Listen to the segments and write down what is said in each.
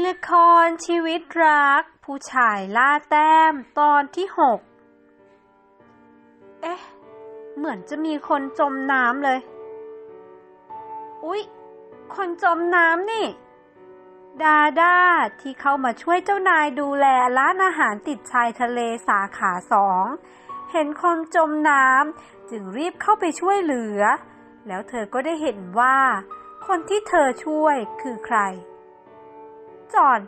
ละครชีวิตรัก ผู้ชายล่าแต้มตอนที่หกเอ๊ะ เหมือนจะมีคนจมน้ำเลย อุ๊ย คนจมน้ำนี่ ดาด้าที่เข้ามาช่วยเจ้านายดูแลร้านอาหารติดชายทะเลสาขาสอง เห็นคนจมน้ำจึงรีบเข้าไปช่วยเหลือ แล้วเธอก็ได้เห็นว่า คนที่เธอช่วยคือใคร จอน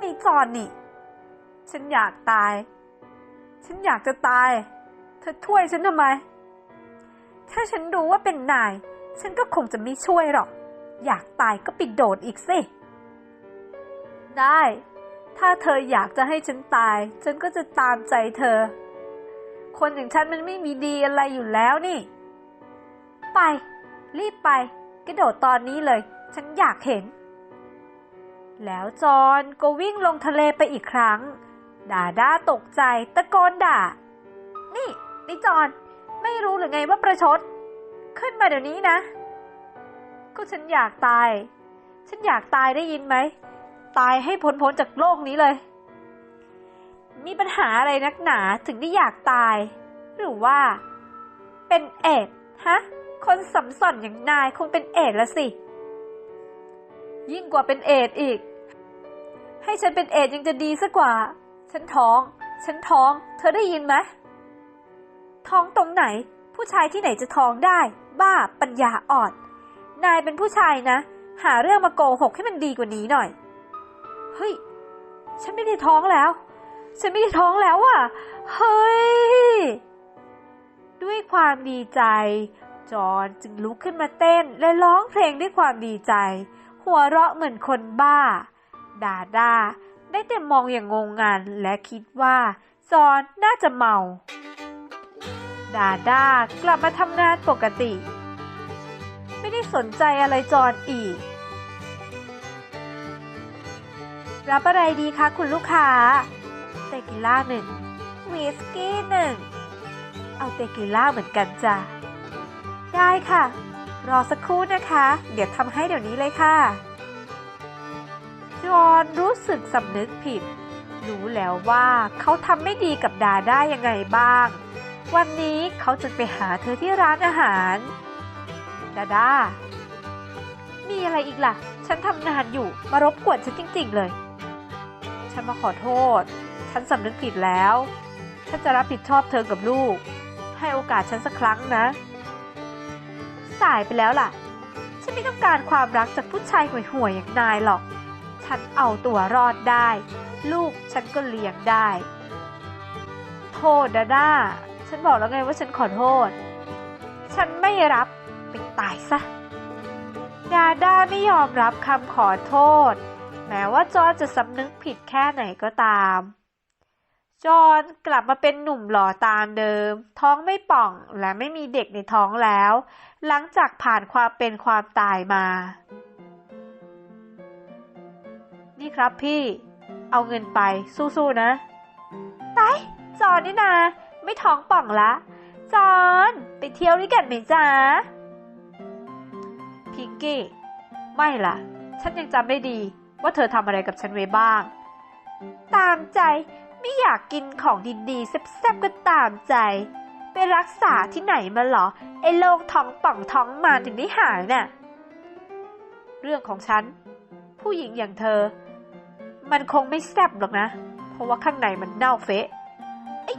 นี่จอนนี่ ฉันอยากตาย ฉันอยากจะตาย เธอช่วยฉันทำไม ถ้าฉันรู้ว่าเป็นนาย ฉันก็คงจะไม่ช่วยหรอก อยากตายก็ปิดโดดอีกสิ ได้ ถ้าเธออยากจะให้ฉันตาย ฉันก็จะตามใจเธอ คนอย่างฉันมันไม่มีดีอะไรอยู่แล้วนี่ ไป รีบไป กระโดดตอนนี้เลย ฉันอยากเห็น แล้วจอนก็วิ่งลงทะเลไปอีกครั้ง ดาด้าตกใจตะโกนด่า นี่นี่จอนไม่รู้หรือไงว่าประชด ขึ้นมาเดี๋ยวนี้นะ ก็ฉันอยากตาย ฉันอยากตายได้ยินไหม ตายให้พ้นพ้นจากโลกนี้เลย มีปัญหาอะไรนักหนาถึงได้อยากตาย หรือว่า เป็นเอดฮะ คนสัมสอนอย่างนายคงเป็นเอดละสิ ยิ่งกว่าเป็นเอดอีก ให้ฉันเป็นเอดยังจะดีซะกว่า ฉันท้อง ฉันท้อง เธอได้ยินไหมท้องตรงไหน ผู้ชายที่ไหนจะท้องได้ บ้าปัญญาอ่อน นายเป็นผู้ชายนะ หาเรื่องมาโกหกให้มันดีกว่านี้หน่อย เฮ้ย ฉันไม่ได้ท้องแล้ว ฉันไม่ได้ท้องแล้วอะเฮ้ย ด้วยความดีใจ จอห์นจึงลุกขึ้นมาเต้นและร้องเพลงด้วยความดีใจ หัวเราะเหมือนคนบ้า ดาดาได้แต่มองอย่างงงงันและคิดว่าจอนน่าจะเมา ดาดากลับมาทำงานปกติ ไม่ได้สนใจอะไรจอนอีก รับอะไรดีคะคุณลูกค้า เตกิล่าหนึ่งวิสกี้หนึ่ง เอาเตกิล่าเหมือนกันจ้ะ ได้ค่ะ รอสักครู่นะคะ เดี๋ยวทำให้เดี๋ยวนี้เลยค่ะ จอนรู้สึกสำนึกผิด รู้แล้วว่าเขาทำไม่ดีกับดาได้ยังไงบ้าง วันนี้เขาจะไปหาเธอที่ร้านอาหาร ดาดา มีอะไรอีกล่ะ ฉันทำงานอยู่มารบกวนฉันจริง ๆ เลย ฉันมาขอโทษ ฉันสำนึกผิดแล้ว ฉันจะรับผิดชอบเธอกับลูก ให้โอกาสฉันสักครั้งนะ สายไปแล้วล่ะ ฉันไม่ต้องการความรักจากผู้ชายห่วยๆอย่างนายหรอก ฉันเอาตัวรอดได้ ลูกฉันก็เลี้ยงได้โทษดาด้า ฉันบอกแล้วไงว่าฉันขอโทษ ฉันไม่รับ ไปตายซะ ดาด้าไม่ยอมรับคำขอโทษ แม้ว่าจอนจะสำนึกผิดแค่ไหนก็ตาม จอนกลับมาเป็นหนุ่มหล่อตามเดิม ท้องไม่ป่องและไม่มีเด็กในท้องแล้ว หลังจากผ่านความเป็นความตายมา นี่ครับพี่ เอาเงินไปสู้ๆนะไปจอนนี่นาไม่ท้องป่องละ จอนไปเที่ยวด้วยกันไหมจ๊ะพิงกี้ ไม่ล่ะ ฉันยังจำได้ดีว่าเธอทำอะไรกับฉันไว้บ้าง ตามใจไม่อยากกินของดีๆแซ่บๆก็ตามใจ ไปรักษาที่ไหนมาหรอ ไอ้โรคท้องป่องท้องมาถึงได้หายน่ะ เรื่องของฉัน ผู้หญิงอย่างเธอ มันคงไม่แซ่บหรอกนะ เพราะว่าข้างในมันเน่าเฟะไอ้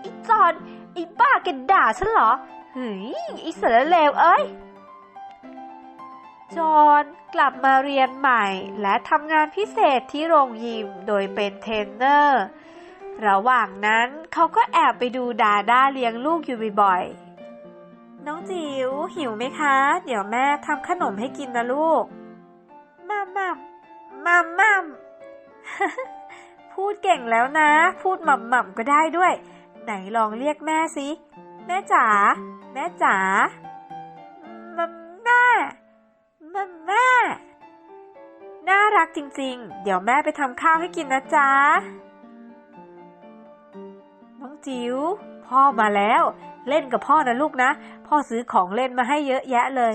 ไอ้จอนไอ้บ้าแกด่าฉันเหรอเฮ้ยไอ้สารเลวเอ้ยจอนกลับมาเรียนใหม่และทำงานพิเศษที่โรงยิมโดยเป็นเทรนเนอร์ ระหว่างนั้นเขาก็แอบไปดูดาด้าเลี้ยงลูกอยู่บ่อยๆ น้องจิ๋วหิวไหมคะ เดี๋ยวแม่ทำขนมให้กินนะลูกมัมมัมมัมมัม พูดเก่งแล้วนะ พูดหม่ำหม่ำก็ได้ด้วย ไหนลองเรียกแม่สิ แม่จ๋า แม่จ๋ามัมแม่มัมแม่น่ารักจริงๆ เดี๋ยวแม่ไปทำข้าวให้กินนะจ๊ะ น้องจิ๋วพ่อมาแล้ว เล่นกับพ่อนะลูกนะ พ่อซื้อของเล่นมาให้เยอะแยะเลย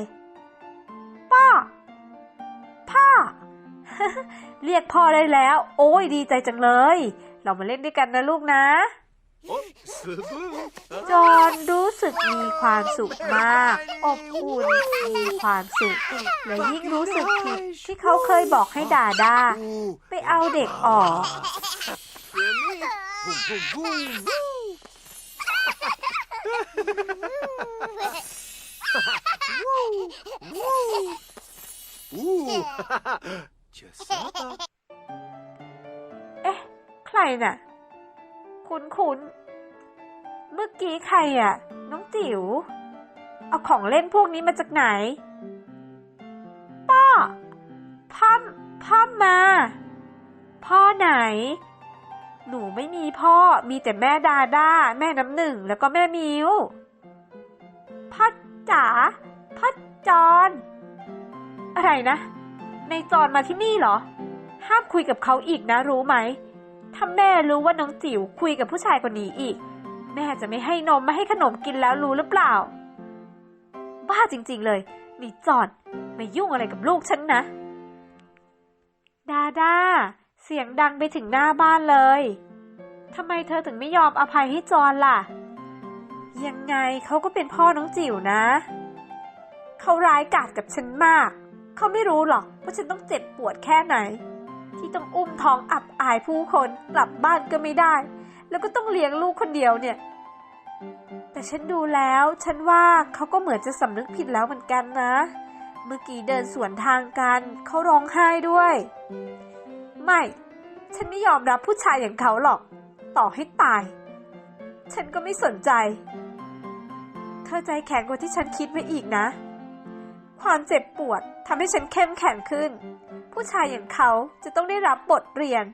เรียกพ่อได้แล้ว โอ้ยดีใจจังเลย เรามาเล่นด้วยกันนะลูกนะจอนรู้สึกมีความสุขมาก อบอุ่นมีความสุข และยิ่งรู้สึกผิดที่เขาเคยบอกให้ดาดาไปเอาเด็กออก เอ๊ะ ใครน่ะ คุณคุณเมื่อกี้ใครอะ น้องจิ๋ว เอาของเล่นพวกนี้มาจากไหนป้อพ่อ พ่อมา พ่อไหน หนูไม่มีพ่อ มีแต่แม่ดาดาแม่น้ำหนึ่ง แล้วก็แม่มิว พ่อจ๋า พ่อจอน อะไรนะ ในจอนมาที่นี่เหรอ ห้ามคุยกับเขาอีกนะรู้ไหม ถ้าแม่รู้ว่าน้องจิ๋วคุยกับผู้ชายคนนี้อีก แม่จะไม่ให้นมไม่ให้ขนมกินแล้วรู้หรือเปล่า บ้าจริง ๆ เลยนี่จอนไม่ยุ่งอะไรกับลูกฉันนะ ดาดาเสียงดังไปถึงหน้าบ้านเลยทำไมเธอถึงไม่ยอมอภัยให้จอนล่ะ ยังไงเขาก็เป็นพ่อน้องจิ๋วนะ เขาร้ายกาจกับฉันมาก เขาไม่รู้หรอกว่าฉันต้องเจ็บปวดแค่ไหน ที่ต้องอุ้มท้องอับอายผู้คนกลับบ้านก็ไม่ได้ แล้วก็ต้องเลี้ยงลูกคนเดียวเนี่ย แต่ฉันดูแล้ว ฉันว่าเขาก็เหมือนจะสำนึกผิดแล้วเหมือนกันนะ เมื่อกี้เดินสวนทางกันเขาร้องไห้ด้วย ไม่ ฉันไม่ยอมรับผู้ชายอย่างเขาหรอก ต่อให้ตาย ฉันก็ไม่สนใจ เธอใจแข็งกว่าที่ฉันคิดไว้อีกนะ ความเจ็บปวดทำให้ฉันเข้มแข็งขึ้น ผู้ชายอย่างเขาจะต้องได้รับบทเรียน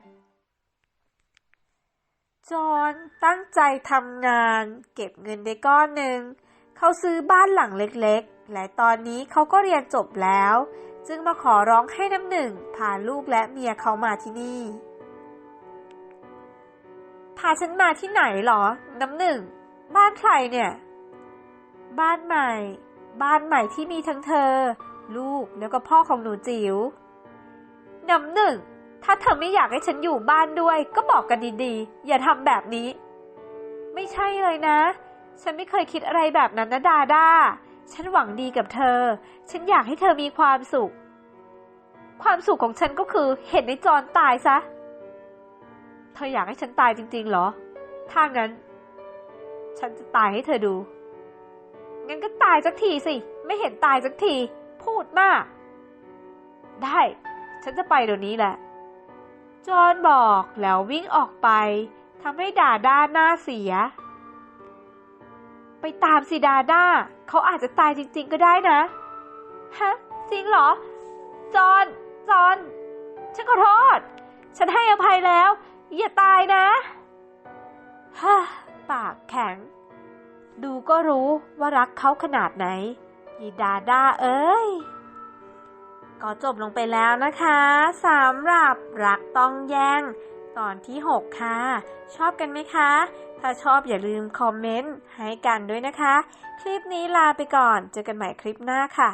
จอห์นตั้งใจทำงาน เก็บเงินได้ก้อนหนึ่ง เขาซื้อบ้านหลังเล็กๆ และตอนนี้เขาก็เรียนจบแล้ว จึงมาขอร้องให้น้ำหนึ่งพาลูกและเมียเขามาที่นี่ พาฉันมาที่ไหนหรอ น้ำหนึ่ง บ้านใครเนี่ย บ้านใหม่ บ้านใหม่ที่มีทั้งเธอ ลูกแล้วก็พ่อของหนูจิ๋วน้ำหนึ่ง ถ้าเธอไม่อยากให้ฉันอยู่บ้านด้วย ก็บอกกันดีๆ อย่าทำแบบนี้ ไม่ใช่เลยนะ ฉันไม่เคยคิดอะไรแบบนั้นนะดาดาฉันหวังดีกับเธอ ฉันอยากให้เธอมีความสุข ความสุขของฉันก็คือเห็นในจอนตายซะ เธออยากให้ฉันตายจริงๆเหรอ ถ้างั้น ฉันจะตายให้เธอดู งั้นก็ตายสักทีสิ ไม่เห็นตายสักที พูดมาก ได้ ฉันจะไปเดี๋ยวนี้แหละ จอห์นบอกแล้ววิ่งออกไปทำให้ดาด้าหน้าเสีย ไปตามสิดาด้าเขาอาจจะตายจริง ๆ ก็ได้นะ ฮะ จริงเหรอ จอห์นจอห์นฉันขอโทษ ฉันให้อภัยแล้ว อย่าตายนะ ฮ่า ปากแข็ง ดูก็รู้ว่ารักเขาขนาดไหนยีดาด้าเอ้ย ก็จบลงไปแล้วนะคะสำหรับรักต้องแย่ง ตอนที่ 6 ค่ะ ชอบกันไหมคะ ถ้าชอบอย่าลืมคอมเมนต์ให้กันด้วยนะคะ คลิปนี้ลาไปก่อน เจอกันใหม่คลิปหน้าค่ะ